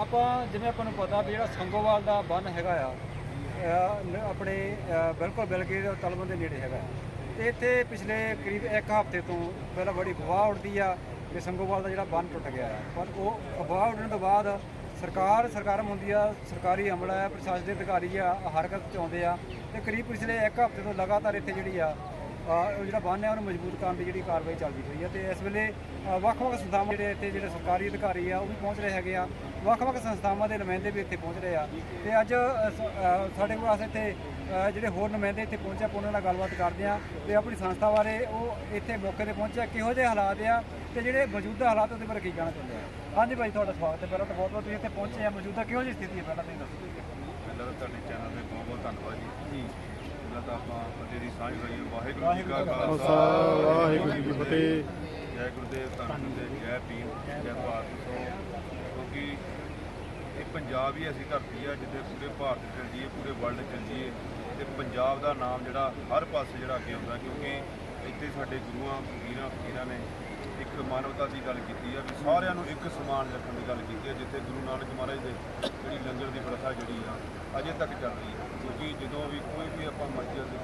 ਆਪਾਂ ਜਿਵੇਂ ਆਪਾਂ ਨੂੰ ਪਤਾ ਵੀ ਜਿਹੜਾ ਸੰਗੋਵਾਲ ਦਾ ਬੰਨ ਹੈਗਾ ਆ ਅਹ, ਆਪਣੇ ਅਹ, ਬਿਲਕੁਲ ਬਿਲਗੇ ਤਲਬਨ ਦੇ ਨੇੜੇ ਹੈਗਾ। ਤੇ ਇੱਥੇ ਪਿਛਲੇ ਕਰੀਬ ਇੱਕ ਹਫ਼ਤੇ ਤੋਂ ਪਹਿਲਾਂ ਬੜੀ ਅਫਵਾਹ ਉੱਡਦੀ ਆ ਕਿ ਸੰਗੋਵਾਲ ਦਾ ਜਿਹੜਾ ਬੰਨ ਟੁੱਟ ਗਿਆ ਆ। ਪਰ ਉਹ ਅਫਵਾਹ ਉੱਡਣ ਤੋਂ ਬਾਅਦ ਸਰਕਾਰ ਸਰਕਾਰਮ ਹੁੰਦੀ ਆ ਸਰਕਾਰੀ ਅਮਲਾ ਹੈ ਪ੍ਰਸ਼ਾਸਨ ਦੇ ਅਧਿਕਾਰੀ ਆ ਹਰਕਤ ਚ ਆਉਂਦੇ ਆ। ਤੇ ਕਰੀਬ ਪਿਛਲੇ ਇੱਕ ਹਫ਼ਤੇ ਤੋਂ ਲਗਾਤਾਰ ਇੱਥੇ ਜਿਹੜੀ ਆ ਅਹ ਉਹ ਜਿਹੜਾ ਬੰਨ ਹੈ ਉਹਨੂੰ ਮਜ਼ਬੂਤ ਕਰਨ ਦੀ ਜਿਹੜੀ ਕਾਰਵਾਈ ਚੱਲਦੀ ਪਈ ਹੈ ਤੇ ਇਸ ਵੇਲੇ ਅਹ ਵੱਖ-ਵੱਖ ਸੰਸਥਾਵਾਂ ਜਿਹੜੇ ਇੱਥੇ ਜਿਹੜੇ ਸਰਕਾਰੀ ਅਧਿਕਾਰੀ ਆ ਉਹ ਵੀ ਪਹੁੰਚ ਰਹੇ ਹੈਗੇ ਆ। ਵੱਖ-ਵੱਖ ਸੰਸਥਾਵਾਂ ਦੇ ਨੁਮਾਇੰਦੇ ਵੀ ਇੱਥੇ ਪਹੁੰਚ ਰਹੇ ਆ। ਤੇ ਅੱਜ ਸਾਡੇ ਕੋਲ ਵਾਸਤੇ ਇੱਥੇ ਜਿਹੜੇ ਹੋਰ ਨੁਮਾਇੰਦੇ ਇੱਥੇ ਪਹੁੰਚੇ ਆਪਾਂ ਉਹਨਾਂ ਨਾਲ ਗੱਲਬਾਤ ਕਰਦੇ ਆ ਤੇ ਆਪਣੀ ਸੰਸਥਾ ਬਾਰੇ ਉਹ ਇੱਥੇ ਮੌਕੇ ਤੇ ਪਹੁੰਚਿਆ ਕਿਹੋ ਜਿਹੇ ਹਾਲਾਤ ਆ ਤੇ ਜਿਹੜੇ ਮੌਜੂਦਾ ਹਾਲਾਤ ਉਹਦੇ ਬਾਰੇ ਕੀ ਕਹਿਣਾ ਚਾਹੁੰਦੇ ਆ? ਹਾਂਜੀ ਭਾਈ ਤੁਹਾਡਾ ਸਵਾਗਤ ਹੈ। ਪਹਿਲਾਂ ਤਾਂ ਬਹੁਤ ਬਹੁਤ ਤੁਸੀਂ ਇੱਥੇ ਪਹੁੰਚੇ ਆ। ਮੌਜੂਦਾ ਕਿਹੋ ਜਿਹੀ ਸਥਿਤੀ ਹੈ? ਪਹਿਲਾਂ ਤੁਸੀਂ ਦੱਸੋ। ਪਹਿਲਾਂ ਤਾਂ ਤੁਹਾਡੇ ਚੈਨਲ ਦੇ ਬਹੁਤ ਬਹੁਤ ਧੰਨਵਾਦ ਜੀ। ਜੀ। ਪਹਿਲਾਂ ਤਾਂ ਆਪਾਂ ਫਤਿਹ ਦੀ ਸਾਂਝ ਵਾਹਿਗੁਰੂ ਜੀ ਕਾ ਖਾਲਸਾ। ਵਾਹਿਗੁਰੂ ਜੀ ਕੀ ਫਤਿਹ। ਜੈ ਗੁਰਦੇਵ ਧੰਨ ਗੁਰਦੇਵ ਜੈ ਭੀਮ ਜੈ ਭਾਰਤ ਸੋ ਕਿਉਂਕਿ ਇਹ ਪੰਜਾਬ ਹੀ ਐਸੀ ਧਰਤੀ ਆ ਜਿੱਥੇ ਪੂਰੇ ਭਾਰਤ ਚੱਲ ਜੀਏ ਪੂਰੇ ਵਰਲਡ ਚੱਲ ਜੀਏ ਤੇ ਪੰਜਾਬ ਦਾ ਨਾਮ ਜਿਹੜਾ ਹਰ ਪਾਸੇ ਜਿਹੜਾ ਅੱਗੇ ਆਉਂਦਾ ਕਿਉਂਕਿ ਇੱਥੇ ਸਾਡੇ ਗੁਰੂਆਂ ਫਕੀਰਾਂ ਫਕੀਰਾਂ ਨੇ ਇੱਕ ਮਾਨਵਤਾ ਦੀ ਗੱਲ ਕੀਤੀ ਆ ਵੀ ਸਾਰਿਆਂ ਨੂੰ ਇੱਕ ਸਮਾਨ ਰੱਖਣ ਦੀ ਗੱਲ ਕੀਤੀ ਆ, ਜਿੱਥੇ ਗੁਰੂ ਨਾਨਕ ਮਹਾਰਾਜ ਦੇ ਜਿਹੜੀ ਲੰਗਰ ਦੀ ਪ੍ਰਥਾ ਜਿਹੜੀ ਆ, ਅਜੇ ਤੱਕ ਚੱਲ ਰਹੀ ਹੈ ਕਿਉਂਕਿ ਜਦੋਂ ਵੀ ਕੋਈ ਵੀ ਆਪਾਂ ਮਸਜਿਦ,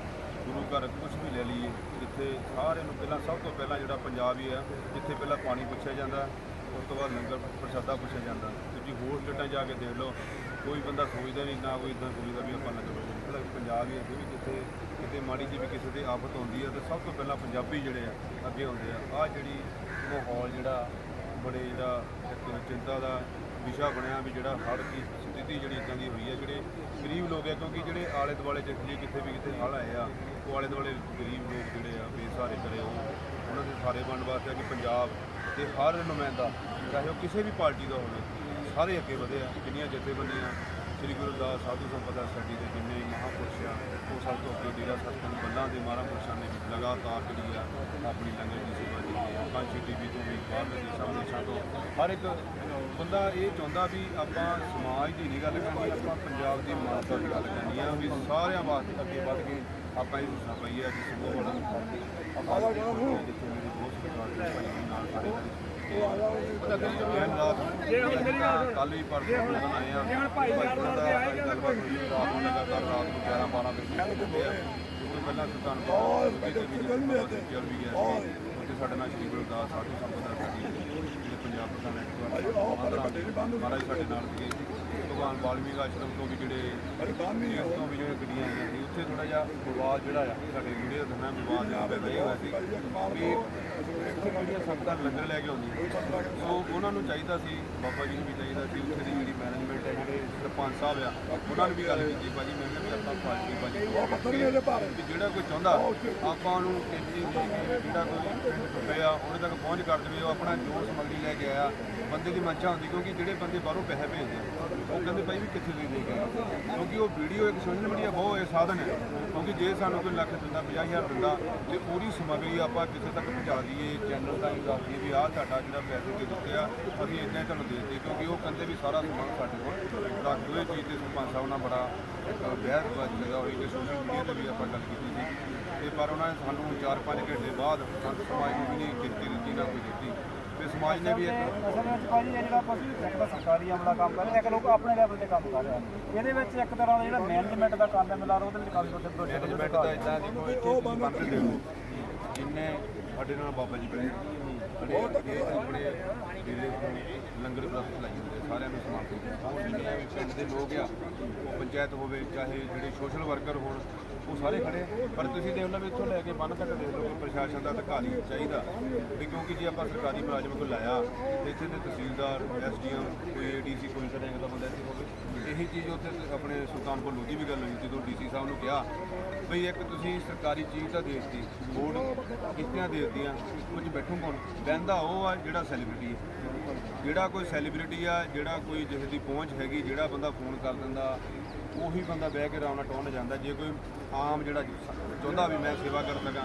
ਗੁਰੂ ਘਰ ਕੁਝ ਵੀ ਲੈ ਲਈਏ, ਜਿੱਥੇ ਸਾਰਿਆਂ ਨੂੰ ਪਹਿਲਾਂ ਸਭ ਤੋਂ ਪਹਿਲਾਂ ਜਿਹੜਾ ਪੰਜਾਬ ਹੀ ਆ, ਜਿੱਥੇ ਪਹਿਲਾਂ ਪਾਣੀ ਪੁੱਛਿਆ ਜਾਂਦਾ ਉਸ ਤੋਂ ਬਾਅਦ ਲੰਗਰ ਪ੍ਰਸ਼ਾਦਾ ਪੁੱਛਿਆ ਜਾਂਦਾ। ਤੁਸੀਂ ਹੋਰ ਸਟੇਟਾਂ ਜਾ ਕੇ ਦੇਖ ਲਓ, ਕੋਈ ਬੰਦਾ ਸੋਚਦਾ ਨਹੀਂ, ਨਾ ਕੋਈ ਇਦਾਂ ਸੋਚਦਾ ਵੀ ਆਪਾਂ ਲੰਗਰ ਪੰਜਾਬ ਹੀ ਅੱਗੇ ਵੀ ਜਿੱਥੇ ਕਿਤੇ ਮਾੜੀ ਜਿਹੀ ਵੀ ਕਿਸੇ ਦੀ ਆਫਤ ਹੁੰਦੀ ਹੈ ਤੇ ਸਭ ਤੋਂ ਪਹਿਲਾਂ ਪੰਜਾਬੀ ਜਿਹੜੇ ਆ, ਅੱਗੇ ਆਉਂਦੇ ਆ। ਆ ਜਿਹੜੀ ਮਾਹੌਲ ਜਿਹੜਾ, ਬੜੇ ਜਿਹੜਾ ਚਿੰਤਾ ਦਾ ਵਿਸ਼ਾ ਬਣਿਆ ਵੀ ਜਿਹੜਾ ਹੜ੍ਹ ਦੀ ਸਥਿਤੀ ਜਿਹੜੀ ਇਦਾਂ ਦੀ ਹੋਈ ਹੈ, ਜਿਹੜੇ ਗਰੀਬ ਲੋਕ ਆ, ਕਿਉਂਕਿ ਜਿਹੜੇ ਆਲੇ ਦੁਆਲੇ ਜਿੱਥੇ ਕਿਤੇ ਵੀ ਕਿਤੇ ਹੜ੍ਹ ਆਏ ਆ, ਉਹ ਆਲੇ ਦੁਆਲੇ ਗਰੀਬ ਲੋਕ ਜਿਹੜੇ ਆ, ਬੇਸਹਾਰੇ ਕਰੇ ਉਹ। ਉਹਨਾਂ ਦੇ ਸਾਰੇ ਬਣਨ ਵਾਸਤੇ ਆ ਕਿ ਪੰਜਾਬ ਦੇ ਹਰ ਨੁਮਾਇੰਦਾ, ਚਾਹੇ ਉਹ ਕਿਸੇ ਵੀ ਪਾਰਟੀ ਦਾ ਹੋਵੇ, ਸਾਰੇ ਅੱਗੇ ਵਧੇ ਆ। ਜਿੰਨੀਆਂ ਜਥੇਬੰਦੀਆਂ ਸ੍ਰੀ ਗੁਰੂ ਦਾ ਸਾਧੂ ਸੰਪਦਾ ਸਾਡੀ ਦੇ ਜਿੰਨੇ ਵੀ ਮਹਾਂਪੁਰਸ਼ ਆ, ਉਹ ਸਭ ਤੋਂ ਅੱਗੇ ਡੇਰਾ ਸਤਿਗੁਰੂ ਬੱਲਾਂ ਦੇ ਮਹਾਂਪੁਰਸ਼ਾਂ ਨੇ ਲਗਾਤਾਰ ਜਿਹੜੀ ਆ, ਆਪਣੀ ਲੰਗਰ ਦੀ ਸੇਵਾ ਕੀਤੀ ਹੈ ਕਾਂਚੀ ਟੀਵੀ ਤੋਂ ਵੀ ਬਾਹਰਲੇ ਦੇਸ਼ਾਂ ਵਿਦੇਸ਼ਾਂ ਤੋਂ ਹਰ ਇੱਕ ਬੰਦਾ ਇਹ ਚਾਹੁੰਦਾ ਵੀ ਆਪਾਂ ਸਮਾਜ ਦੀ ਨਹੀਂ ਗੱਲ ਕਰਨੀ ਆਪਾਂ ਪੰਜਾਬ ਦੀ ਮਾਨਵਤਾ ਦੀ ਗੱਲ ਕਰਨੀ ਆ, ਵੀ ਸਾਰਿਆਂ ਵਾਸਤੇ ਅੱਗੇ ਵੱਧ ਕੇ ਆਪਾਂ ਇਹ ਸੁਣਾ ਪਈ ਆ ਕਿ ਆਪਾਂ ਕੱਲ ਵੀ ਪਰਸੋਂ ਜਦੋਂ ਆਏ ਆ ਭਾਈ ਸਾਹਿਬ ਦਾ ਗੱਲਬਾਤ ਹੋਈ ਰਾਤ ਨੂੰ ਲਗਾਤਾਰ ਰਾਤ ਨੂੰ 11 12 ਵਜੇ ਹੁੰਦੇ ਤੋਂ ਪਹਿਲਾਂ ਸੁਲਤਾਨਪੁਰ ਕਿਤੇ ਵੀ ਵੀ ਗਿਆ ਉੱਥੇ ਸਾਡੇ ਨਾਲ ਸ਼੍ਰੀ ਗੁਰੂ ਦਾਸ ਸਾਧੂ ਸੰਪਤ ਸਾਡੀ ਜਿਹੜੇ ਪੰਜਾਬ ਪ੍ਰਧਾਨ ਐਕਟਿਵ ਮਹਾਰਾਜ ਸਾਡੇ ਨਾਲ ਸੀਗੇ ਭਗਵਾਨ ਵਾਲਮੀਕ ਆਸ਼ਰਮ ਤੋਂ ਵੀ ਜਿਹੜੇ ਇਸ ਤੋਂ ਵੀ ਜਿਹੜੇ ਗੱਡੀਆਂ ਆਈਆਂ ਸੀ ਉੱਥੇ ਥੋੜਾ ਜਿਹਾ ਵਿਵਾਦ ਜਿਹੜਾ ਆ ਸਾਡੇ ਵੀਡੀਓ ਦਾ ਨਾਮ ਵਿਵਾਦ ਜਿਹੜਾ ਪੈਦਾ ਇਹ ਹੋਇਆ ਸੀ ਵੀ ਜਿਹੜੀਆਂ ਸੰਗਤਾਂ ਲੰਗਰ ਲੈ ਕੇ ਆਉਂਦੀਆਂ ਸੋ ਉਹਨਾਂ ਨੂੰ ਚਾਹੀਦਾ ਸੀ, ਬਾਬਾ ਜੀ ਨੂੰ ਵੀ ਚਾਹੀਦਾ ਸੀ, ਉੱਥੇ ਦੀ ਜਿਹੜੀ ਮੈਨੇਜਮੈਂਟ ਹੈ, ਜਿਹੜੇ ਸਰਪੰਚ ਸਾਹਿਬ ਆ, ਉਹਨਾਂ ਨੂੰ ਵੀ ਗੱਲ ਕੀਤੀ, ਭਾਜੀ, ਮੈਂ ਕਿਹਾ ਵੀ ਆਪਾਂ ਪਾਰਟੀ ਭਾਜੀ ਵੀ ਜਿਹੜਾ ਕੋਈ ਚਾਹੁੰਦਾ, ਆਪਾਂ ਨੂੰ ਕਹਿੰਦੀ ਜਿਹੜਾ ਕੋਈ ਪਿੰਡ ਆ ਉਹਦੇ ਤੱਕ ਪਹੁੰਚ ਕਰ ਦੇਵੇ, ਉਹ ਆਪਣਾ ਜੋ ਸਮੱਗਰੀ ਲੈ ਕੇ ਆਇਆ, ਬੰਦੇ ਦੀ ਮੱਛਾ ਹੁੰਦੀ, ਕਿਉਂਕਿ ਜਿਹੜੇ ਬੰਦੇ ਬਾਹਰੋਂ ਪੈਸੇ ਭੇਜਦੇ ਆ ਉਹ ਕਹਿੰਦੇ ਭਾਈ ਵੀ ਕਿੱਥੇ ਦੇ ਦੇ ਕੇ ਆਏ? ਕਿਉਂਕਿ ਉਹ ਵੀਡੀਓ ਇੱਕ ਸੋਸ਼ਲ ਮੀਡੀਆ ਬਹੁਤ ਇਹ ਸਾਧਨ ਹੈ। ਕਿਉਂਕਿ ਜੇ ਸਾਨੂੰ ਕੋਈ ਲੱਖ ਦਿੰਦਾ 50000 ਦਿੰਦਾ, ਤੇ ਉਹਦੀ ਸਮੱਗਰੀ ਆਪਾਂ ਕਿਸੇ ਤੱਕ ਪਹੁੰਚਾ ਦਈਏ ਚੈਨਲ ਤਾਂ ਦੱਸ ਦਈਏ ਵੀ ਆਹ ਤੁਹਾਡਾ ਜਿਹੜਾ ਪੈਸੇ ਦੇ ਦਿੱਤੇ ਆ, ਅਸੀਂ ਇੰਨੇ ਤੁਹਾਨੂੰ ਦੇ ਦਿੱਤੇ। ਕਿਉਂਕਿ ਉਹ ਕਹਿੰਦੇ ਵੀ ਸਾਰਾ ਸਮਾਨ ਸਾਡੇ ਕੋਲ ਰੱਖ ਦਿਓ, ਇਹ ਚੀਜ਼ ਤੇ ਸਰਪੰਚ ਸਾਹਿਬ ਨਾਲ ਬੜਾ ਇੱਕ ਬਹਿਸ ਬਾਜੀ ਲਗਾ ਹੋਈ ਤੇ ਸੋਸ਼ਲ ਮੀਡੀਆ ਤੇ ਵੀ ਆਪਾਂ ਗੱਲ ਕੀਤੀ ਸੀ। ਤੇ ਪਰ ਉਹਨਾਂ ਨੇ ਸਾਨੂੰ 4-5 ਘੰਟੇ ਬਾਅਦ ਸੰਤ ਸਮਾਜ ਨੂੰ ਵੀ ਨਹੀਂ ਕੀਤੀ ਦਿੱਤੀ, ਨਾ ਕੋਈ ਦਿੱਤੀ। ਤੇ ਸਮਾਜ ਨੇ ਵੀ ਇੱਕ ਅਸਲ ਵਿੱਚ ਭਾਜੀ ਇਹ ਜਿਹੜਾ ਆਪਾਂ ਇੱਕ ਤਾਂ ਸਰਕਾਰੀ ਅਮਲਾ ਕੰਮ ਕਰ ਰਿਹਾ ਇੱਕ ਲੋਕ ਆਪਣੇ ਲੈਵਲ ਤੇ ਕੰਮ ਕਰ ਰਿਹਾ। ਇਹਦੇ ਵਿੱਚ ਇੱਕ ਤਰ੍ਹਾਂ ਦਾ ਜਿਹੜਾ ਮੈਨੇਜਮੈਂਟ ਦਾ ਕੰਮ ਹੈ ਮਿਲਾ ਉਹਦੇ ਵਿੱਚ ਕਾਫੀ ਵੱਡੇ ਮੈਨੇਜਮੈਂਟ ਦਾ ਇਦਾਂ ਦੀ ਕੋਈ ਇੱਥੇ ਬੰਦ ਦੇਖੋ ਜਿੰਨੇ ਸਾਡੇ ਨਾਲ ਬਾਬਾ ਜੀ ਬਣੇ ਸਾਡੇ ਆਪਣੇ ਜਿਹੜੇ ਲੰਗਰ ਪ੍ਰਸਤ ਲਾਈ ਹੁੰਦੇ ਸਾਰਿਆਂ ਨੂੰ ਸਮਾਪਤ ਜਿੰਨੇ ਵੀ ਪਿੰਡ ਦੇ ਲੋਕ ਆ ਉਹ ਪੰਚਾਇਤ ਹੋਵੇ ਚਾਹੇ ਜਿਹੜੇ ਸੋਸ਼ਲ ਵਰਕਰ ਹੋਣ ਉਹ ਸਾਰੇ ਖੜੇ ਆ। ਪਰ ਤੁਸੀਂ ਦੇਖ ਲਓ ਵੀ ਇੱਥੋਂ ਲੈ ਕੇ ਬੰਨ ਤੱਕ ਦੇਖ ਲਓ ਕਿ ਪ੍ਰਸ਼ਾਸਨ ਦਾ ਅਧਿਕਾਰੀ ਚਾਹੀਦਾ। ਵੀ ਕਿਉਂਕਿ ਜੇ ਆਪਾਂ ਸਰਕਾਰੀ ਮੁਲਾਜ਼ਮ ਕੋਲ ਲਾਇਆ, ਤੇ ਇੱਥੇ ਦੇ ਤਹਿਸੀਲਦਾਰ, ਐਸਡੀਐਮ, ਕੋਈ ਏਡੀਸੀ ਕੋਈ ਤਰ੍ਹਾਂ ਦਾ ਬੰਦਾ ਇੱਥੇ ਹੋਵੇ, ਇਹੀ ਚੀਜ਼ ਉੱਥੇ ਤੇ ਆਪਣੇ ਸੁਲਤਾਨਪੁਰ ਲੋਧੀ ਵੀ ਗੱਲ ਹੋਈ, ਜਦੋਂ ਡੀਸੀ ਸਾਹਿਬ ਨੂੰ ਕਿਹਾ ਬਈ ਇੱਕ ਤੁਸੀਂ ਸਰਕਾਰੀ ਚੀਜ਼ ਤਾਂ ਦੇ ਦਿੱਤੀ, ਬੋਰਡ ਕਿਸ਼ਤੀਆਂ ਦੇ ਦਿੱਤੀਆਂ ਕੁਝ ਬੈਠੂ ਕੌਣ? ਬਹਿੰਦਾ ਉਹ ਆ ਜਿਹੜਾ ਸੈਲੀਬ੍ਰਿਟੀ ਹੈ ਜਿਹੜਾ ਕੋਈ ਸੈਲੀਬ੍ਰਿਟੀ ਆ, ਜਿਹੜਾ ਕੋਈ ਜਿਸ ਦੀ ਪਹੁੰਚ ਹੈਗੀ, ਜਿਹੜਾ ਬੰਦਾ ਫੋਨ ਕਰ ਦਿੰਦਾ, ਉਹੀ ਬੰਦਾ ਬਹਿ ਕੇ ਆਰਾਮ ਨਾਲ ਟੋਨ ਜਾਂਦਾ। ਜੇ ਕੋਈ ਆਮ ਜਿਹੜਾ ਚਾਹੁੰਦਾ ਵੀ ਮੈਂ ਸੇਵਾ ਕਰ ਸਕਾਂ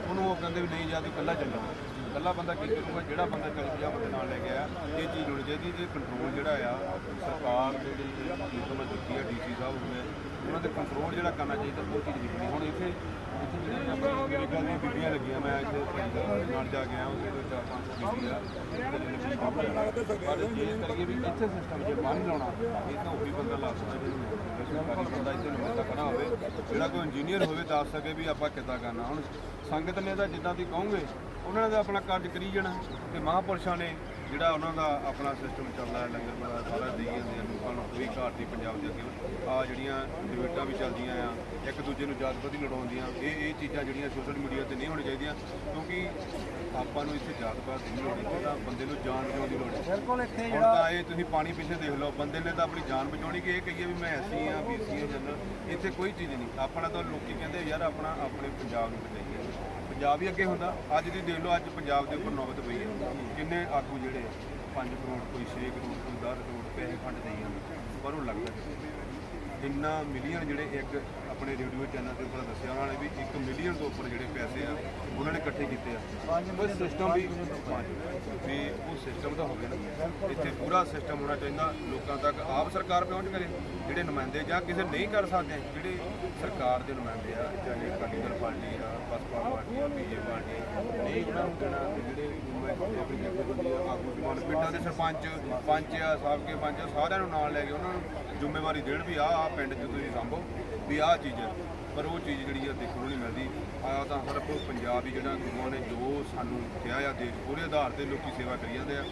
ਉਹਨੂੰ ਉਹ ਕਹਿੰਦੇ ਵੀ ਨਹੀਂ ਜਾਂ ਤੂੰ ਇਕੱਲਾ ਚੱਲਣਾ ਇਕੱਲਾ ਬੰਦਾ ਕੀ ਕਰੂਗਾ? ਜਿਹੜਾ ਬੰਦਾ ਚੱਲ ਗਿਆ ਬੰਦੇ ਨਾਲ ਲੈ ਗਿਆ ਇਹ ਚੀਜ਼ ਹੋਣੀ ਚਾਹੀਦੀ ਤੇ ਕੰਟਰੋਲ ਜਿਹੜਾ ਆ, ਸਰਕਾਰ ਦੇ ਜਿਹੜੀ ਚੀਜ਼ ਦਿੱਤੀ ਆ, ਡੀਸੀ ਸਾਹਿਬ ਹੋਵੇ, ਉਹਨਾਂ ਦੇ ਕੰਟਰੋਲ ਜਿਹੜਾ ਕਰਨਾ ਚਾਹੀਦਾ, ਉਹ ਚੀਜ਼ ਨਹੀਂ ਹੁਣ ਇੱਥੇ ਇੱਥੇ ਜਿਹੜੇ ਦੀਆਂ ਬੀਬੀਆਂ ਲੱਗੀਆਂ ਮੈਂ ਇੱਥੇ ਨਾਲ ਜਾ ਕੇ ਆਇਆ ਉਹਦੇ ਵਿੱਚ ਚਾਰ ਪੰਜ ਸੌ ਪਰ ਜੇ ਕਰੀਏ ਵੀ ਇੱਥੇ ਸਿਸਟਮ ਜੇ ਬੰਨ ਲਾਉਣਾ, ਇਹ ਤਾਂ ਉਹੀ ਬੰਦਾ ਲਾ ਸਕਦਾ ਬੰਦਾ ਇੱਥੇ ਨੁਮਾਇੰਦਾ ਖੜਾ ਹੋਵੇ, ਜਿਹੜਾ ਕੋਈ ਇੰਜੀਨੀਅਰ ਹੋਵੇ, ਦੱਸ ਸਕੇ ਵੀ ਆਪਾਂ ਕਿੱਦਾਂ ਕਰਨਾ। ਹੁਣ ਸੰਗਤ ਨੇ ਤਾਂ ਜਿੱਦਾਂ ਦੀ ਕਹੋਗੇ, ਉਹਨਾਂ ਨੇ ਤਾਂ ਆਪਣਾ ਕਾਰਜ ਕਰੀ ਜਾਣਾ, ਤੇ ਮਹਾਂਪੁਰਸ਼ਾਂ ਨੇ ਜਿਹੜਾ ਉਹਨਾਂ ਦਾ ਆਪਣਾ ਸਿਸਟਮ ਚੱਲਦਾ ਹੈ, ਲੰਗਰ ਬੜਾ ਸਾਰਾ ਦੇਈ ਜਾਂਦੇ ਆ ਲੋਕਾਂ ਨੂੰ, ਕੋਈ ਘਾਟ ਨਹੀਂ ਪੰਜਾਬ ਦੇ ਅੱਗੇ। ਆ ਜਿਹੜੀਆਂ ਡਿਬੇਟਾਂ ਵੀ ਚੱਲਦੀਆਂ ਆ, ਇੱਕ ਦੂਜੇ ਨੂੰ ਜਾਤਪਤੀ ਲੜਾਉਂਦੀਆਂ, ਇਹ ਇਹ ਚੀਜ਼ਾਂ ਜਿਹੜੀਆਂ ਸੋਸ਼ਲ ਮੀਡੀਆ ਤੇ ਨਹੀਂ ਹੋਣੀਆਂ ਚਾਹੀਦੀਆਂ, ਕਿਉਂਕਿ ਆਪਾਂ ਨੂੰ ਇੱਥੇ ਜਾਤਪਾਤ ਨਹੀਂ ਤਾਂ ਬੰਦੇ ਨੂੰ ਜਾਨ ਬਚਾਉਣ ਦੀ ਲੋੜ ਹੈ ਬਿਲਕੁਲ ਇੱਥੇ ਹੁਣ ਜਿਹੜਾ ਤਾਂ ਇਹ ਤੁਸੀਂ ਪਾਣੀ ਪਿੱਛੇ ਦੇਖ ਲਓ ਬੰਦੇ ਨੇ ਤਾਂ ਆਪਣੀ ਜਾਨ ਬਚਾਉਣੀ ਕਿ ਇਹ ਕਹੀਏ ਵੀ ਮੈਂ ਐਸੀ ਆ ਬੀਸੀ ਆ ਜਨਰਲ ਇੱਥੇ ਕੋਈ ਚੀਜ਼ ਨਹੀਂ। ਆਪਣਾ ਤਾਂ ਲੋਕੀ ਕਹਿੰਦੇ ਯਾਰ ਆਪਣਾ ਆਪਣੇ ਪੰਜਾਬ ਨੂੰ ਬਚਾਈਏ। ਪੰਜਾਬ ਹੀ ਅੱਗੇ ਹੁੰਦਾ। ਅੱਜ ਦੀ ਦੇਖ ਲਓ ਅੱਜ ਪੰਜਾਬ ਦੇ ਉੱਪਰ ਨੌਬਤ ਪਈ ਹੈ। ਕਿੰਨੇ ਆਗੂ ਜਿਹੜੇ 5 ਕਰੋੜ ਕੋਈ 6 ਕਰੋੜ ਕੋਈ 10 ਕਰੋੜ ਪੈਸੇ ਫੰਡ ਦੇਈ ਜਾਂਦੇ। ਪਰ ਉਹ ਲੱਗਦਾ। ਇੰਨਾ ਮਿਲੀਅਨ ਜਿਹੜੇ ਇੱਕ ਆਪਣੇ ਰੇਡੀਓ ਚੈਨਲ ਦੇ ਉੱਪਰ ਦੱਸਿਆ, ਉਹਨਾਂ ਨੇ ਵੀ 1 ਮਿਲੀਅਨ ਤੋਂ ਉੱਪਰ ਜਿਹੜੇ ਪੈਸੇ ਆ, ਉਹਨਾਂ ਨੇ ਇਕੱਠੇ ਕੀਤੇ ਆ। ਉਹ ਸਿਸਟਮ ਵੀ ਵੀ ਉਹ ਸਿਸਟਮ ਤਾਂ ਹੋਵੇ ਨਾ। ਇੱਥੇ ਪੂਰਾ ਸਿਸਟਮ ਹੋਣਾ ਚਾਹੀਦਾ। ਲੋਕਾਂ ਤੱਕ ਆਪ ਸਰਕਾਰ ਪਹੁੰਚ ਕਰੇ, ਜਿਹੜੇ ਨੁਮਾਇੰਦੇ ਜਾਂ ਕਿਸੇ ਨਹੀਂ ਕਰ ਸਕਦੇ, ਜਿਹੜੇ ਸਰਕਾਰ ਦੇ ਨੁਮਾਇੰਦੇ ਆ, ਚਾਹੇ ਅਕਾਲੀ ਦਲ ਪਾਰਟੀ ਆ, ਬਸਪਾ ਪਾਰਟੀ ਆ, ਬੀਜੇਪੀ ਪਾਰਟੀ ਨਹੀਂ ਉਹਨਾਂ ਨੂੰ ਦੇਣਾ ਜਿਹੜੇ ਪਿੰਡਾਂ ਦੇ ਸਰਪੰਚ, ਪੰਚ ਆ, ਸਾਬਕੇ ਪੰਚ ਆ, ਸਾਰਿਆਂ ਨੂੰ ਨਾਲ ਲੈ ਕੇ ਉਹਨਾਂ ਨੂੰ ਜ਼ਿੰਮੇਵਾਰੀ ਦੇਣ ਵੀ ਆਹ ਆਹ ਪਿੰਡ 'ਚ ਤੁਸੀਂ ਸੰਭੋ। ਵੀ ਆਹ ਚੀਜ਼ ਹੈ, ਪਰ ਉਹ ਚੀਜ਼ ਜਿਹੜੀ ਆ ਦੇਖਣ ਨੂੰ ਨਹੀਂ ਮਿਲਦੀ। ਆ ਤਾਂ ਹਰ ਕੋਈ ਪੰਜਾਬ ਹੀ ਜਿਹੜਾ ਗੁਰੂਆਂ ਨੇ ਜੋ ਸਾਨੂੰ ਕਿਹਾ ਆ, ਦੇਸ਼ ਪੂਰੇ ਆਧਾਰ ਤੇ ਲੋਕੀ ਸੇਵਾ ਕਰੀ ਜਾਂਦੇ ਆ।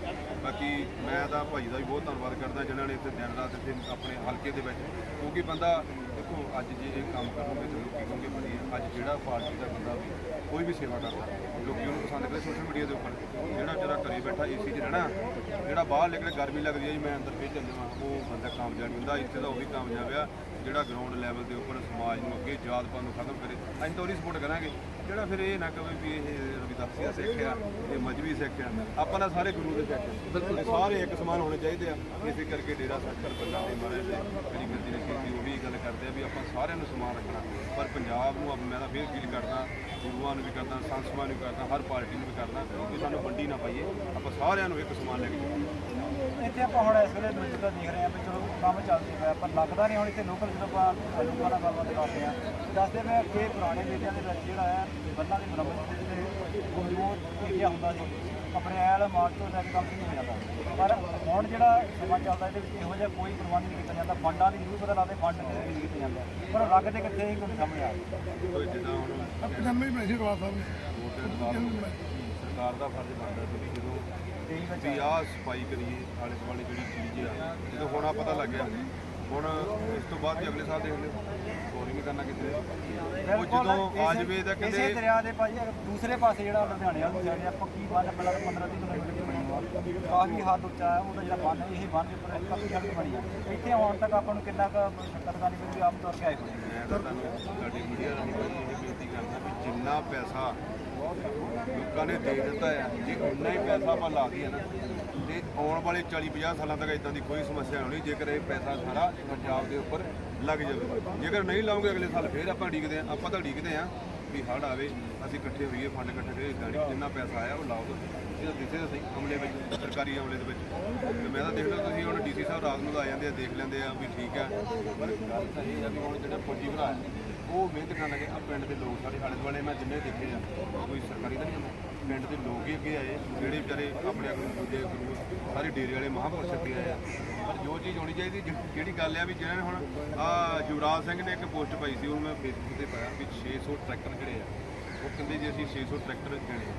ਬਾਕੀ ਮੈਂ ਤਾਂ ਭਾਈ ਦਾ ਵੀ ਬਹੁਤ ਧੰਨਵਾਦ ਕਰਦਾ, ਜਿਨ੍ਹਾਂ ਨੇ ਇੱਥੇ ਦਿਨ ਰਾਤ ਇੱਥੇ ਆਪਣੇ ਹਲਕੇ ਦੇ ਵਿੱਚ, ਕਿਉਂਕਿ ਬੰਦਾ ਦੇਖੋ, ਅੱਜ ਜੇ ਇਹ ਕੰਮ ਕਰੋਗੇ ਤਾਂ ਲੋਕੀ ਕਹੋਗੇ ਵਧੀਆ ਅੱਜ ਜਿਹੜਾ ਪਾਰਟੀ ਦਾ ਬੰਦਾ ਵੀ ਕੋਈ ਵੀ ਸੇਵਾ ਕਰਦਾ ਲੋਕੀ ਉਹਨੂੰ ਪਸੰਦ ਕਰਦੇ ਸੋਸ਼ਲ ਮੀਡੀਆ ਦੇ ਉੱਪਰ। ਜਿਹੜਾ ਜਿਹੜਾ ਘਰੇ ਬੈਠਾ ਏਸੀ 'ਚ ਰਹਿਣਾ, ਜਿਹੜਾ ਬਾਹਰ ਨਿਕਲੇ ਗਰਮੀ ਲੱਗਦੀ ਹੈ ਜੀ, ਮੈਂ ਅੰਦਰ ਫੇਰ ਚੱਲ ਜਾਵਾਂ ਉਹ ਬੰਦਾ ਕਾਮਯਾਬ ਨਹੀਂ ਹੁੰਦਾ, ਇੱਥੇ ਤਾਂ ਉਹ ਵੀ ਕਾਮਯਾਬ ਆ। ਜਿਹੜਾ ਗਰਾਊਂਡ ਲੈਵਲ ਦੇ ਉੱਪਰ ਸਮਾਜ ਨੂੰ ਅੱਗੇ ਜਾਤਪਾਤ ਨੂੰ ਖਤਮ ਕਰੇ ਅਸੀਂ ਤਾਂ ਉਹਦੀ ਸਪੋਰਟ ਕਰਾਂਗੇ। ਜਿਹੜਾ ਫਿਰ ਇਹ ਨਾ ਕਵੇ ਵੀ ਇਹ ਰਵਿਦਾਸੀਆ ਸਿੱਖ ਆ ਇਹ ਮਜਬੀ ਸਿੱਖ ਆ ਆਪਾਂ ਤਾਂ ਸਾਰੇ ਗੁਰੂ ਦੇ ਸਿੱਖ ਸਾਰੇ ਇੱਕ ਸਮਾਨ ਹੋਣੇ ਚਾਹੀਦੇ ਆ। ਇਸੇ ਕਰਕੇ ਡੇਰਾ ਸੱਚਰ ਬੰਦਾ ਦੇ ਮਹਾਰਾਜ ਦੇ ਮੇਰੀ ਗਿਣਤੀ ਨੇ ਕੀਤੀ ਉਹ ਵੀ ਇਹ ਗੱਲ ਕਰਦੇ ਆ ਵੀ ਆਪਾਂ ਸਾਰਿਆਂ ਨੂੰ ਸਮਾਨ ਰੱਖਣਾ। ਪਰ ਪੰਜਾਬ ਨੂੰ ਅਬ ਮੈਂ ਤਾਂ ਫੇਰ ਫੀਲ ਕਰਦਾ ਗੁਰੂਆਂ ਨੂੰ ਵੀ ਕਰਦਾ ਸੰਤ ਸਮਾਜ ਨੂੰ ਵੀ ਕਰਦਾ ਹਰ ਪਾਰਟੀ ਨੂੰ ਵੀ ਕਰਦਾ ਕਿ ਸਾਨੂੰ ਵੰਡੀ ਨਾ ਪਾਈਏ ਆਪਾਂ ਸਾਰਿਆਂ ਨੂੰ ਇੱਕ ਸਮਾਨ ਲੈ ਕੇ ਚੱਲੀਏ ਇੱਥੇ ਆਪਾਂ ਹੁਣ ਇਸ ਵੇਲੇ ਮੌਜੂਦਾ ਦੇਖ ਰਹੇ ਵੀ ਚਲੋ ਕੰਮ ਚੱਲਦੀ ਪਿਆ ਪਰ ਲੱਗਦਾ ਨਹੀਂ ਹੁਣ ਇੱਥੇ ਲੋਕਲ ਜਦੋਂ ਆਪਾਂ ਲੋਕਾਂ ਨਾਲ ਗੱਲਬਾਤ ਕਰਦੇ ਹਾਂ ਦੱਸਦੇ ਪਏ ਕਿ ਪੁਰਾਣੇ ਵੇਲਿਆਂ ਦੇ ਵਿੱਚ ਜਿਹੜਾ ਹੈ ਬੰਨਾਂ ਦੀ ਮੁਰੰਮਤ ਦੇ ਜਿਹੜੇ ਗੁਰੂਆਂ ਏਰੀਆ ਹੁੰਦਾ ਸੀ ਆਪਣੇ ਐਲ ਮਾਰਚ ਤੋਂ ਲੈ ਕੇ ਕੰਮ ਸ਼ੁਰੂ ਹੋ ਜਾਂਦਾ ਪਰ ਹੁਣ ਜਿਹੜਾ ਸਮਾਂ ਚੱਲਦਾ ਇਹਦੇ ਵਿੱਚ ਇਹੋ ਜਿਹਾ ਕੋਈ ਪ੍ਰਬੰਧ ਨਹੀਂ ਕੀਤਾ ਜਾਂਦਾ ਫੰਡਾਂ ਦੀ ਜ਼ਰੂਰ ਪਤਾ ਲੱਗਦਾ ਫੰਡ ਕਿਤੇ ਨਹੀਂ ਕੀਤੇ ਜਾਂਦੇ ਪਰ ਉਹ ਲੱਗਦੇ ਕਿੱਥੇ ਹੀ ਕੋਈ ਸਾਹਮਣੇ ਆ। ਕੋਈ ਜਿੱਦਾਂ ਹੁਣ ਪਜਾਮੇ ਸਾਹਿਬ ਸਰਕਾਰ ਦਾ ਫਰਜ਼ ਬਣਦਾ ਸੀ ਵੀ ਜਦੋਂ ਵੀ ਆਹ ਸਫ਼ਾਈ ਕਰੀਏ ਆਲੇ ਦੁਆਲੇ ਜਿਹੜੀ ਚੀਜ਼ ਆ ਜਦੋਂ ਹੁਣ ਆ ਪਤਾ ਲੱਗ ਗਿਆ ਹੁਣ ਇਸ ਤੋਂ ਬਾਅਦ ਜੇ ਅਗਲੇ ਸਾਲ ਦੇਖ ਲਿਓ ਚੋਰੀ ਨਹੀਂ ਕਰਨਾ ਕਿਸੇ। ਉਹ ਜਦੋਂ ਆ ਜਵੇ ਤਾਂ ਇਸੇ ਕਹਿੰਦੇ ਦਰਿਆ ਦੇ ਅਗਰ ਦੂਸਰੇ ਪਾਸੇ ਜਿਹੜਾ ਲੁਧਿਆਣੇ ਵਾਲੀ ਸਾਈਡ ਆ ਪੱਕੀ ਬੰਨ ਤਾਂ 15 30 ਕਿਲੋਮੀਟਰ ਦੀ ਬਣੀ ਹੋਆ ਕਾਫੀ ਹੱਦ ਉੱਚਾ ਹੈ ਉਹਦਾ ਜਿਹੜਾ ਬੰਨ ਇਹ ਬੰਨ ਦੇ ਉੱਪਰ ਕਾਫੀ ਸੜਕ ਬਣੀ ਆ। ਇੱਥੇ ਆਉਣ ਤੱਕ ਆਪਾਂ ਨੂੰ ਕਿੰਨਾ ਕੁ ਮੁਸ਼ਕਲ ਕਰਨੀ ਪੈਂਦੀ ਆਮ ਤੌਰ ਤੇ ਆਏ ਹੋਏ ਮੈਂ ਤਾਂ ਤੁਹਾਨੂੰ ਸਾਡੀ ਮੀਡੀਆ ਰਾਹੀਂ ਭਾਈ ਬੇਨਤੀ ਕਰਦਾ ਵੀ ਜਿੰਨਾ ਪੈਸਾ ਲੋਕਾਂ ਨੇ ਦੇ ਦਿੱਤਾ ਆ। ਜੇ ਉਨਾ ਹੀ ਪੈਸਾ ਆਪਾਂ ਲਾ ਦਈਏ ਨਾ ਤੇ ਆਉਣ ਵਾਲੇ 40 50 ਸਾਲਾਂ ਤੱਕ ਇਦਾਂ ਦੀ ਕੋਈ ਸਮੱਸਿਆ ਹੋਣੀ ਜੇਕਰ ਇਹ ਪੈਸਾ ਸਾਰਾ ਪੰਜਾਬ ਦੇ ਉੱਪਰ ਲੱਗ ਜਾਵੇ। ਜੇਕਰ ਨਹੀਂ ਲਾਉਂਗੇ ਅਗਲੇ ਸਾਲ ਫੇਰ ਆਪਾਂ ਢੀਕਦੇ ਆ ਆਪਾਂ ਤਾਂ ਢੀਕਦੇ ਆ ਵੀ ਹੜ ਆਵੇ ਅਸੀਂ ਇਕੱਠੇ ਹੋਈਏ ਫੰਡ ਇਕੱਠੇ ਕਰੀਏ ਨਹੀਂ ਜਿੰਨਾ ਪੈਸਾ ਆਇਆ ਉਹ ਲਾਓ। ਇਹ ਦਿਸੇ ਤਾਂ ਸਹੀ ਅਮਲੇ ਵਿੱਚ ਸਰਕਾਰੀ ਅਮਲੇ ਦੇ ਵਿੱਚ। ਤੇ ਮੈਂ ਤਾਂ ਦੇਖ ਲਓ ਤੁਸੀਂ ਹੁਣ ਡੀਸੀ ਸਾਹਿਬ ਰਾਤ ਨੂੰ ਆ ਜਾਂਦੇ ਆ ਦੇਖ ਲੈਂਦੇ ਆ ਵੀ ਠੀਕ ਆ। ਪਰ ਗੱਲ ਤਾਂ ਇਹ ਆ ਵੀ ਹੁਣ ਜਿਹੜਾ ਫੌਜੀ ਭਰਾ ਹੈ ਉਹ ਮਿਹਨਤ ਕਰਨ ਲੱਗੇ। ਆ ਪਿੰਡ ਦੇ ਲੋਕ ਸਾਡੇ ਆਲੇ ਦੁਆਲੇ ਮੈਂ ਜਿੰਨੇ ਦੇਖੇ ਆ, ਕੋਈ ਸਰਕਾਰੀ ਤਾਂ ਨਹੀਂ ਹੁੰਦਾ ਪਿੰਡ ਦੇ ਲੋਕ ਹੀ ਅੱਗੇ ਆਏ, ਜਿਹੜੇ ਵਿਚਾਰੇ ਆਪਣੇ ਆਪ ਨੂੰ ਦੂਜੇ ਗੁਰੂ ਸਾਰੇ ਡੇਰੇ ਵਾਲੇ ਮਹਾਂਪੁਰਸ਼ ਅੱਗੇ ਆਏ ਆ। ਪਰ ਜੋ ਚੀਜ਼ ਹੋਣੀ ਚਾਹੀਦੀ ਜਿਹੜੀ ਗੱਲ ਆ ਵੀ ਜਿਹਨਾਂ ਨੇ ਹੁਣ ਆ ਯੁਵਰਾਜ ਸਿੰਘ ਨੇ ਇੱਕ ਪੋਸਟ ਪਾਈ ਸੀ ਉਹ ਮੈਂ ਫੇਸਬੁੱਕ ਤੇ ਪਾਇਆ ਵੀ 600 ਟਰੈਕਟਰ ਜਿਹੜੇ ਆ, ਉਹ ਕਹਿੰਦੇ ਜੀ ਅਸੀਂ 600 ਟਰੈਕਟਰ ਦੇਣੇ ਆ।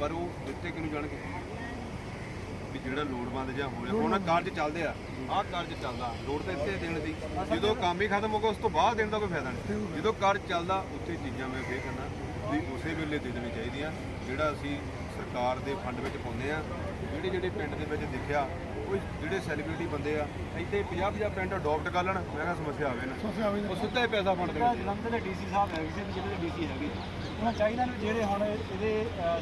ਪਰ ਉਹ ਦਿੱਤੇ ਕਿਹਨੂੰ ਜਾਣਗੇ? ਵੀ ਜਿਹੜਾ ਲੋੜਵੰਦ ਜਾਂ ਹੋ ਰਿਹਾ ਹੁਣ ਕਾਰਜ ਚੱਲਦੇ ਆ। ਆਹ ਕਾਰਜ ਚੱਲਦਾ। ਲੋੜ ਤਾਂ ਇੱਥੇ ਦੇਣ ਦੀ। ਜਦੋਂ ਕੰਮ ਹੀ ਖਤਮ ਹੋ ਗਿਆ ਉਸ ਤੋਂ ਬਾਅਦ ਦੇਣ ਦਾ ਕੋਈ ਫਾਇਦਾ ਨਹੀਂ। ਜਦੋਂ ਕਾਰਜ ਚੱਲਦਾ ਉੱਥੇ ਚੀਜ਼ਾਂ ਮੈਂ ਫੇਰ ਕਰਨਾ ਵੀ ਉਸੇ ਵੇਲੇ ਦੇ ਦੇਣੀ ਚਾਹੀਦੀਆਂ। ਜਿਹੜਾ ਅਸੀਂ ਸਰਕਾਰ ਦੇ ਫੰਡ ਵਿੱਚ ਪਾਉਂਦੇ ਆ ਜਿਹੜੇ ਜਿਹੜੇ ਪਿੰਡ ਦੇ ਵਿੱਚ ਦੇਖਿਆ ਉਹ ਜਿਹੜੇ ਸੈਲੀਬ੍ਰਿਟੀ ਬੰਦੇ ਆ ਇੱਥੇ 50 50 ਪਿੰਡ ਅਡਾਪਟ ਕਰ ਲੈਣ। ਮੈਂ ਕਿਹਾ ਸਮੱਸਿਆ ਆਵੇ ਨਾ। ਉਹ ਸਿੱਧਾ ਹੀ ਪੈਸਾ ਫੰਡ ਦੇ ਵਿੱਚ ਦੇ ਡੀਸੀ ਸਾਹਿਬ ਹੈਗੇ ਸੀ ਜਿਹੜੇ ਡੀਸੀ ਹੈਗੇ। ਉਹਨਾਂ ਚਾਹੀਦਾ ਨੇ ਜਿਹੜੇ ਹੁਣ ਇਹਦੇ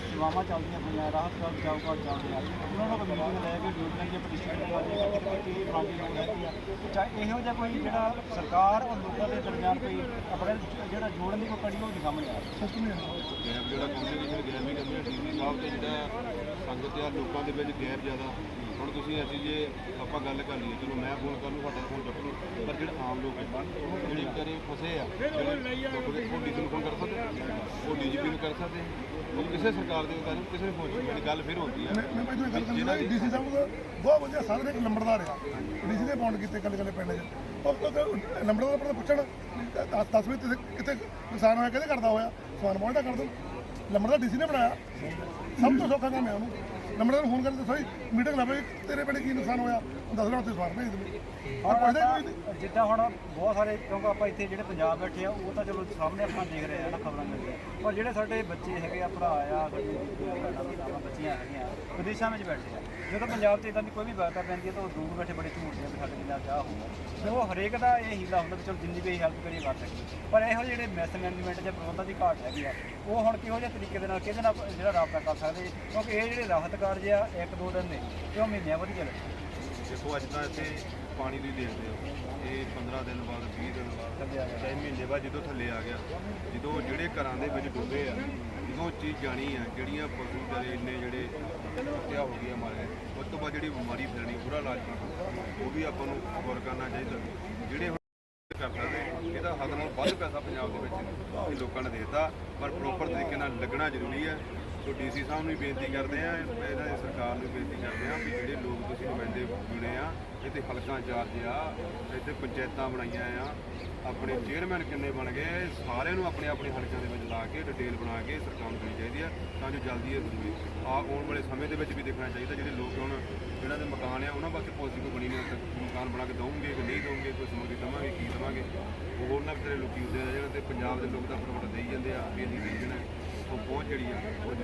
ਸੇਵਾਵਾਂ ਚੱਲਦੀਆਂ ਪਈਆਂ ਰਾਹਤ ਕਾਲ ਜਾਉ ਕਾਲ ਚੱਲਦੀਆਂ ਉਹਨਾਂ ਨੂੰ ਕੋਈ ਮੀਟਿੰਗ ਲੈ ਕੇ ਡਿਊਟੀ ਜਾਂ ਪ੍ਰਤੀਸ਼ਠ ਵਾਲੇ ਕਿ ਇਹ ਫਲਾਣੀ ਲੋੜ ਹੈਗੀ ਆ ਚਾਹੇ ਇਹੋ ਜਿਹਾ ਕੋਈ ਜਿਹੜਾ ਸਰਕਾਰ ਔਰ ਲੋਕਾਂ ਦੇ ਦਰਮਿਆਨ ਕੋਈ ਆਪਣੇ ਜਿਹੜਾ ਜੋੜਨ ਦੀ ਕੋਈ ਕੜੀ ਉਹ ਨਹੀਂ ਸਾਹਮਣੇ ਆ ਰਹੀ ਗੈਪ ਜਿਹੜਾ ਕਮਿਊਨੀਕੇਸ਼ਨ ਗੈਪ ਹੀ ਕਹਿੰਦੇ ਆ ਡੀਸੀ ਸਾਹਿਬ ਤੇ ਜਿਹੜਾ ਸੰਗਤ ਆ ਲੋਕਾਂ ਦੇ ਵਿੱਚ ਗੈਪ ਜ਼ਿਆਦਾ ਹੁਣ ਤੁਸੀਂ ਅਸੀਂ ਜੇ ਆਪਾਂ ਗੱਲ ਕਰ ਲਈਏ ਚਲੋ ਮੈਂ ਫੋਨ ਕਰ ਲੂ ਤੁਹਾਡਾ ਫੋਨ ਚੱਕ ਲੂ ਪਰ ਜਿਹੜੇ ਆਮ ਲੋਕ ਹੈ ਜਿਹੜੇ ਵਿਚਾਰੇ ਫਸੇ ਆ ਜਿਹੜੇ ਨੂੰ ਫੋਨ ਕਰ ਸਕਦੇ ਉਹ ਡੀਜੀ ਵੀ ਕਰ ਸਕਦੇ ਹਾਂ। ਉਹ ਕਿਸੇ ਸਰਕਾਰ ਦੇ ਅਧਿਕਾਰੀ ਨੂੰ ਕਿਸੇ ਨੇ ਪਹੁੰਚੀ ਮੇਰੀ ਗੱਲ ਫਿਰ ਹੁੰਦੀ ਆ। ਮੈਂ ਮੈਂ ਪਹਿਲਾਂ ਗੱਲ ਦੀ- ਡੀਸੀ ਸਾਹਿਬ ਦਾ ਬਹੁਤ ਵਧੀਆ ਸਾਰੇ ਇੱਕ ਨੰਬਰਦਾਰ ਆ। ਡੀਸੀ ਦੇ ਅਪਾਉਂਟ ਕੀਤੇ ਕੱਲੇ ਕੱਲੇ ਪਿੰਡ 'ਚ। ਉਹ ਤਾਂ ਨੰਬਰਦਾਰ ਆਪਣਾ ਪੁੱਛਣ ਦੱਸ ਦੱਸ ਵੀ ਤੁਸੀਂ ਕਿੱਥੇ ਨੁਕਸਾਨ ਹੋਇਆ ਕਿਹਦੇ ਕਰਦਾ ਹੋਇਆ? ਸਮਾਨ ਪਹੁੰਚਦਾ ਕਰ ਦੋ। ਨੰਬਰਦਾਰ ਡੀਸੀ ਨੇ ਬਣਾਇਆ। ਸਭ ਤੋਂ ਸੌਖਾ ਕੰਮ ਹੈ ਉਹਨੂੰ। ਨੰਬਰਦਾਰ ਨੂੰ ਫੋਨ ਕਰਕੇ ਦੱਸੋ ਮੀਟਿੰਗ ਲਾਵੇ ਤੇਰੇ ਪਿੰਡ ਕੀ ਨੁਕਸਾਨ ਹੋਇਆ? ਦੱਸਣਾ ਉੱਥੇ ਸਮਾਨ ਭੇਜ ਦੇਵੇ ਔਰ ਪੁੱਛਦਾ ਕੋਈ ਨਹੀਂ ਜਿੱਦਾਂ ਹੁਣ ਬਹੁਤ ਸਾਰੇ ਕਿਉਂਕਿ ਆਪਾਂ ਇੱਥੇ ਜਿਹੜੇ ਪੰਜਾਬ ਬੈਠੇ ਆ ਉਹ ਤਾਂ ਚਲੋ ਸਾਹਮਣੇ ਆਪਾਂ ਦੇਖ ਰਹੇ ਆ ਨਾ ਖਬਰਾਂ ਮਿਲ ਰਹੀਆਂ। ਪਰ ਜਿਹੜੇ ਸਾਡੇ ਬੱਚੇ ਹੈਗੇ ਆ ਭਰਾ ਆ ਸਾਡੇ ਬੱਚੀਆਂ ਹੈਗੀਆਂ ਵਿਦੇਸ਼ਾਂ ਵਿੱਚ ਬੈਠੇ ਆ। ਜਦੋਂ ਪੰਜਾਬ 'ਚ ਇਦਾਂ ਦੀ ਕੋਈ ਵੀ ਵਾਰਤਾ ਪੈਂਦੀ ਹੈ ਤਾਂ ਉਹ ਦੂਰ ਬੈਠੇ ਬੜੇ ਝੂਠਦੇ ਆ ਵੀ ਸਾਡੇ ਨਾਲ ਚਾਹ ਹੋਊਗਾ ਤੇ ਉਹ ਹਰੇਕ ਦਾ ਇਹ ਹੀਲਾ ਹੁੰਦਾ ਵੀ ਚਲੋ ਜਿੰਨੀ ਵੀ ਹੈਲਪ ਕਰੀਏ ਕਰ ਸਕੀਏ ਪਰ ਇਹੋ ਜਿਹੜੇ ਮੈਸ ਮੈਨੇਜਮੈਂਟ ਜਾਂ ਪ੍ਰਬੰਧਾਂ ਦੀ ਘਾਟ ਹੈਗੀ ਆ ਉਹ ਹੁਣ ਕਿਹੋ ਜਿਹੇ ਤਰੀਕੇ ਦੇ ਨਾਲ ਕਿਹਦੇ ਨਾਲ ਜਿਹੜਾ ਰਾਬਤਾ ਕਰ ਸਕਦੇ? ਕਿਉਂਕਿ ਇਹ ਜਿਹੜੇ ਰਾਹਤ ਕਾਰਜ ਆ ਇੱਕ ਦੋ ਦਿਨ ਨੇ ਤੇ ਉਹ ਮਹੀਨਿਆਂ ਵਧੀ ਚੱਲੇ ਦੇਖੋ ਅੱਜ ਤਾਂ ਇੱਥੇ ਪਾਣੀ ਦੀ ਦੇਖਦੇ ਹੋ ਇਹ 15 ਦਿਨ ਬਾਅਦ 20 ਦਿਨ ਬਾਅਦ ਥੱਲੇ ਚਾਹੇ ਮਹੀਨੇ ਬਾਅਦ ਜਦੋਂ ਥੱਲੇ ਆ ਗਿਆ, ਜਦੋਂ ਜਿਹੜੇ ਘਰਾਂ ਦੇ ਵਿੱਚ ਡੁੱਬੇ ਆ, ਜਦੋਂ ਚੀਜ਼ ਜਾਣੀ ਆ, ਜਿਹੜੀਆਂ ਪਸ਼ੂ ਜਿਹੜੇ ਇੰਨੇ ਜਿਹੜੇ ਹੱਤਿਆ ਹੋ ਗਈਆਂ ਮਰ, ਉਸ ਤੋਂ ਬਾਅਦ ਜਿਹੜੀ ਬਿਮਾਰੀ ਫੈਲਣੀ ਪੂਰਾ ਇਲਾਜ ਕਰਨਾ, ਉਹ ਵੀ ਆਪਾਂ ਨੂੰ ਗੌਰ ਕਰਨਾ ਚਾਹੀਦਾ। ਜਿਹੜੇ ਹੁਣ ਕਰ ਇਹਦਾ ਹੱਦ ਨਾਲ ਵੱਧ ਪੈਸਾ ਪੰਜਾਬ ਦੇ ਵਿੱਚ ਇਹ ਲੋਕਾਂ ਨੇ ਦਿੱਤਾ, ਪਰ ਪ੍ਰੋਪਰ ਤਰੀਕੇ ਨਾਲ ਲੱਗਣਾ ਜ਼ਰੂਰੀ ਹੈ। ਸੋ ਡੀਸੀ ਸਾਹਿਬ ਨੂੰ ਵੀ ਬੇਨਤੀ ਕਰਦੇ ਆ ਇਹਨਾਂ ਦੀ ਸਰਕਾਰ ਨੂੰ ਬੇਨਤੀ ਕਰਦੇ ਆ ਵੀ ਜਿਹੜੇ ਲੋਕ ਤੁਸੀਂ ਨੁਮਾਇੰਦੇ ਚੁਣੇ ਆ, ਇੱਥੇ ਹਲਕਾ ਇੰਚਾਰਜ ਆ ਇੱਥੇ ਪੰਚਾਇਤਾਂ ਬਣਾਈਆਂ ਆ, ਆਪਣੇ ਚੇਅਰਮੈਨ ਕਿੰਨੇ ਬਣ ਗਏ, ਸਾਰਿਆਂ ਨੂੰ ਆਪਣੇ ਆਪਣੇ ਹਲਕਿਆਂ ਦੇ ਵਿੱਚ ਲਾ ਕੇ ਡਿਟੇਲ ਬਣਾ ਕੇ ਸਰਕਾਰ ਨੂੰ ਦੇਣੀ ਚਾਹੀਦੀ ਆ, ਤਾਂ ਜੋ ਜਲਦੀ ਇਹ ਜ਼ਰੂਰੀ ਆ। ਆਉਣ ਵਾਲੇ ਸਮੇਂ ਦੇ ਵਿੱਚ ਵੀ ਦੇਖਣਾ ਚਾਹੀਦਾ, ਜਿਹੜੇ ਲੋਕ ਹੁਣ ਇਹਨਾਂ ਦੇ ਮਕਾਨ ਆ, ਉਹਨਾਂ ਵਾਸਤੇ ਪਾਲਿਸੀ ਕੋਈ ਬਣੀ ਨਹੀਂ ਮਕਾਨ ਬਣਾ ਕੇ ਦਊਂਗੇ ਕਿ ਨਹੀਂ ਦਊਂਗੇ, ਕੋਈ ਸਮਝੀ ਦਵਾਂਗੇ, ਕੀ ਦਵਾਂਗੇ। ਉਹ ਹੋਰ ਨਾ ਵਿਚਾਰੇ ਲੋਕੀ ਹੁੰਦੇ ਆ, ਜਿਹੜੇ ਤੇ ਪੰਜਾਬ ਦੇ ਲੋਕ ਤਾਂ ਫਟਾਫਟ ਦੇਈ ਜਾਂਦੇ ਆ, ਵੀ ਅਸੀਂ ਦੇ ਦੇਣਾ ਪਹੁੰਚ ਜਿਹੜੀ ਆ। ਉਹ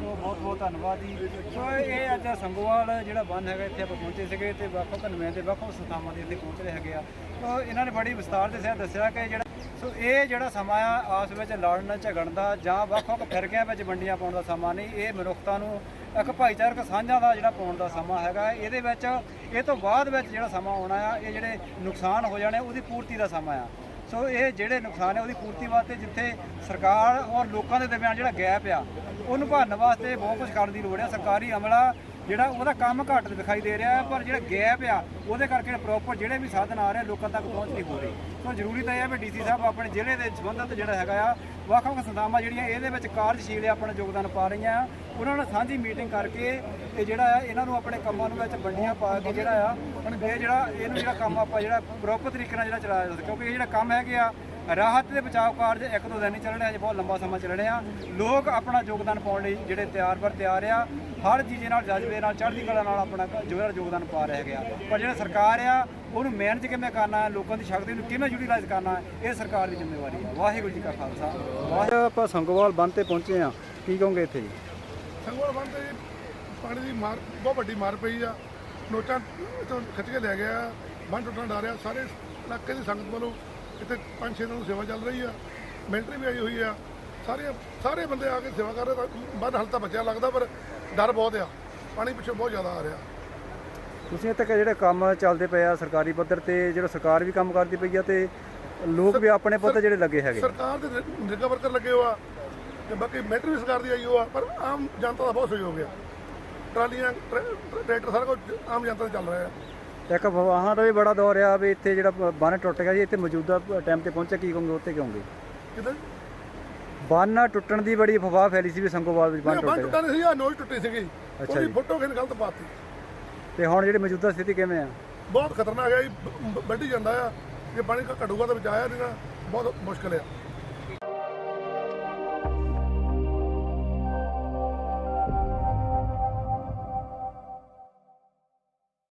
ਸੋ ਬਹੁਤ ਬਹੁਤ ਧੰਨਵਾਦ ਜੀ। ਸੋ ਇਹ ਅੱਜ ਸੰਗੋਵਾਲ ਜਿਹੜਾ ਬੰਨ ਹੈਗਾ, ਇੱਥੇ ਆਪਾਂ ਪਹੁੰਚੇ ਸੀਗੇ ਤੇ ਵੱਖ ਵੱਖ ਤੇ ਵੱਖ ਵੱਖ ਸੰਸਥਾਵਾਂ ਦੇ ਇੱਥੇ ਪਹੁੰਚ ਰਹੇ ਹੈਗੇ ਆ। ਸੋ ਇਹਨਾਂ ਨੇ ਬੜੀ ਵਿਸਤਾਰ ਦੇ ਸਹਿਤ ਦੱਸਿਆ ਕਿ ਜਿਹੜਾ ਸੋ ਇਹ ਜਿਹੜਾ ਸਮਾਂ ਆ, ਆਪਸ ਵਿੱਚ ਲੜਨ ਝਗੜਨ ਦਾ ਜਾਂ ਵੱਖ ਵੱਖ ਫਿਰਕਿਆਂ ਵਿੱਚ ਵੰਡੀਆਂ ਪਾਉਣ ਦਾ ਸਮਾਂ ਨਹੀਂ, ਇਹ ਮਨੁੱਖਤਾ ਨੂੰ ਇੱਕ ਭਾਈਚਾਰਕ ਸਾਂਝਾਂ ਦਾ ਜਿਹੜਾ ਪਾਉਣ ਦਾ ਸਮਾਂ ਹੈਗਾ। ਇਹਦੇ ਵਿੱਚ ਇਹ ਤੋਂ ਬਾਅਦ ਵਿੱਚ ਜਿਹੜਾ ਸਮਾਂ ਆਉਣਾ ਆ, ਇਹ ਜਿਹੜੇ ਨੁਕਸਾਨ ਹੋ ਜਾਣੇ, ਉਹਦੀ ਪੂਰਤੀ ਦਾ ਸਮਾਂ ਆ। ਸੋ ਇਹ ਜਿਹੜੇ ਨੁਕਸਾਨ ਹੈ ਉਹਦੀ ਪੂਰਤੀ ਵਾਸਤੇ ਜਿੱਥੇ ਸਰਕਾਰ ਔਰ ਲੋਕਾਂ ਦੇ ਦਰਮਿਆਨ ਜਿਹੜਾ ਗੈਪ ਆ, ਉਹਨੂੰ ਭਰਨ ਵਾਸਤੇ ਬਹੁਤ ਕੁਝ ਕਰਨ ਦੀ ਲੋੜ ਹੈ ਸਰਕਾਰੀ ਅਮਲਾ ਜਿਹੜਾ ਉਹਦਾ ਕੰਮ ਘੱਟ ਦਿਖਾਈ ਦੇ ਰਿਹਾ ਪਰ ਜਿਹੜਾ ਗੈਪ ਆ, ਉਹਦੇ ਕਰਕੇ ਪ੍ਰੋਪਰ ਜਿਹੜੇ ਵੀ ਸਾਧਨ ਆ ਰਹੇ ਲੋਕਾਂ ਤੱਕ ਪਹੁੰਚ ਨਹੀਂ ਹੋ ਰਹੀ। ਸੋ ਜ਼ਰੂਰੀ ਤਾਂ ਇਹ ਹੈ ਵੀ ਡੀਸੀ ਸਾਹਿਬ ਆਪਣੇ ਜ਼ਿਲ੍ਹੇ ਦੇ ਸੰਬੰਧਤ ਜਿਹੜਾ ਹੈਗਾ ਆ ਵੱਖ ਵੱਖ ਸੰਸਥਾਵਾਂ ਜਿਹੜੀਆਂ ਇਹਦੇ ਵਿੱਚ ਕਾਰਜਸ਼ੀਲ ਆ, ਆਪਣਾ ਯੋਗਦਾਨ ਪਾ ਰਹੀਆਂ ਆ। ਉਹਨਾਂ ਨਾਲ ਸਾਂਝੀ ਮੀਟਿੰਗ ਕਰਕੇ ਇਹ ਜਿਹੜਾ ਆ, ਇਹਨਾਂ ਨੂੰ ਆਪਣੇ ਕੰਮਾਂ ਨੂੰ ਵਿੱਚ ਵੰਡੀਆਂ ਪਾ ਕੇ ਜਿਹੜਾ ਆ ਇਹ ਜਿਹੜਾ, ਇਹਨੂੰ ਜਿਹੜਾ ਕੰਮ ਆਪਾਂ ਜਿਹੜਾ ਪ੍ਰੋਪਰ ਤਰੀਕੇ ਨਾਲ ਜਿਹੜਾ ਚਲਾਇਆ ਜਾ ਕਿਉਂਕਿ ਇਹ ਜਿਹੜਾ ਕੰਮ ਹੈਗੇ ਆ, ਰਾਹਤ ਦੇ ਬਚਾਅ ਕਾਰਜ ਇੱਕ ਦੋ ਦਿਨ ਨਹੀਂ ਚੱਲਣੇ ਅਜੇ ਬਹੁਤ ਲੰਬਾ ਸਮਾਂ ਚੱਲਣੇ ਆ। ਲੋਕ ਆਪਣਾ ਯੋਗਦਾਨ ਪਾਉਣ ਲਈ ਜਿਹੜੇ ਤਿਆਰ ਪਰ ਤਿਆਰ ਆ ਹਰ ਚੀਜ਼ ਨਾਲ ਜਜ਼ਬੇ ਨਾਲ ਚੜ੍ਹਦੀ ਕਲਾ ਨਾਲ ਆਪਣਾ ਜਿਹੜਾ ਯੋਗਦਾਨ ਪਾ ਰਿਹਾ ਹੈਗਾ। ਪਰ ਜਿਹੜਾ ਸਰਕਾਰ ਆ ਉਹਨੂੰ ਮੈਨੇਜ ਕਿਵੇਂ ਕਰਨਾ ਹੈ ਲੋਕਾਂ ਦੀ ਸ਼ਕਤੀ ਨੂੰ ਕਿਵੇਂ ਯੂਟਿਲਾਈਜ਼ ਕਰਨਾ ਹੈ ਇਹ ਸਰਕਾਰ ਦੀ ਜ਼ਿੰਮੇਵਾਰੀ ਹੈ। ਵਾਹਿਗੁਰੂ ਜੀ ਕਾ ਖਾਲਸਾ। ਵਾਹਿਗੁਰੂ ਆਪਾਂ ਸੰਗੋਵਾਲ ਬੰਦ ਤੇ ਪਹੁੰਚੇ ਆ ਕੀ ਕਹੋਗੇ ਇੱਥੇ ਜੀ? ਸੰਗਵਾਲ ਬੰਦ ਤੇ ਪਾਣੀ ਦੀ ਮਾਰ ਬਹੁਤ ਵੱਡੀ ਮਾਰ ਪਈ ਆ। ਨੋਟਾਂ ਤੋਂ ਖਿੱਚ ਕੇ ਲੈ ਗਿਆ ਬੰਨ ਟੁੱਟਣ ਡਾਰਿਆ ਸਾਰੇ ਇਲਾਕੇ ਦੀ ਸੰਗਤ ਵੱਲੋਂ ਇੱਥੇ ਪੰਜ ਛੇ ਦਿਨ ਤੋਂ ਸੇਵਾ ਚੱਲ ਰਹੀ ਆ। ਮਿਲਟਰੀ ਵੀ ਆਈ ਹੋਈ ਆ। ਸਾਰੇ ਸਾਰੇ ਬੰਦੇ ਆ ਕੇ ਸੇਵਾ ਕਰ ਰਹੇ ਤਾਂ ਬੰਨ ਹਲਤਾ ਬਚਿਆ ਲੱਗਦਾ ਪਰ ਡਰ ਬਹੁਤ ਆ। ਪਾਣੀ ਪਿੱਛੋਂ ਬਹੁਤ ਜ਼ਿਆਦਾ ਆ ਰਿਹਾ। ਤੁਸੀਂ ਇੱਥੇ ਜਿਹੜੇ ਕੰਮ ਚੱਲਦੇ ਪਏ ਆ ਸਰਕਾਰੀ ਪੱਧਰ ਤੇ ਜਿਹੜਾ ਸਰਕਾਰ ਵੀ ਕੰਮ ਕਰਦੀ ਪਈ ਆ ਤੇ ਲੋਕ ਵੀ ਆਪਣੇ ਪੱਧਰ ਜਿਹੜੇ ਲੱਗੇ ਹੈਗੇ ਸਰਕਾਰ ਦੇ ਨਿਰਗਾ ਵਰਕਰ ਲੱਗੇ ਹੋਆ ਤੇ ਬਾਕੀ ਮਿਲਟਰੀ ਵੀ ਸਰਕਾਰ ਦੀ ਆਈ ਹੋਆ ਪਰ ਆਮ ਜਨਤਾ ਦਾ ਬਹੁਤ ਸਹਿਯੋਗ ਆ। ਟਰਾਲੀਆਂ ਟਰੈ- ਟਰੈਕਟਰ ਸਾਰਾ ਕੁਝ ਆਮ ਜਨਤਾ ਦਾ ਚੱਲ ਰਿਹਾ ਆ। ਇੱਕ ਅਫਵਾਹਾਂ ਦਾ ਵੀ ਬੜਾ ਦੌਰ ਆ ਵੀ ਇੱਥੇ ਜਿਹੜਾ ਬੰਨ ਟੁੱਟ ਗਿਆ ਜੀ ਇੱਥੇ ਮੌਜੂਦਾ ਟਾਈਮ ਤੇ ਪਹੁੰਚੇ ਕੀ ਕਹੋਗੇ ਉੱਤੇ ਕਹੋਗੇ ਕਿਦਾਂ ਬੰਨ ਟੁੱਟਣ ਦੀ ਬੜੀ ਅਫਵਾਹ ਫੈਲੀ ਸੀ ਵੀ ਸੰਗੋਵਾਲ ਵਿੱਚ ਬੰਨ ਬੰਨ ਟੁੱਟ ਗਿਆ। ਟੁੱਟਾ ਨਹੀਂ ਸੀ ਆ ਨੋਜ਼ ਟੁੱਟੀ ਸੀਗੀ। ਅੱਛਾ ਉਹਦੀ ਜੀ। ਫੋਟੋ ਕਿਨ ਗਲਤ ਪਾਤੀ। ਤੇ ਹੁਣ ਜਿਹੜੀ ਮੌਜੂਦਾ ਸਥਿਤੀ ਕਿਵੇਂ ਆ? ਬਹੁਤ ਖਤਰਨਾਕ ਹੈ ਜੀ ਵੱਢੀ ਜਾਂਦਾ ਆ। ਜੇ ਪਾਣੀ ਘਟੂਗਾ ਤਾਂ ਬਚਾਇਆ ਨਹੀਂ ਨਾ ਬਹੁਤ ਮੁਸ਼ਕਲ ਆ।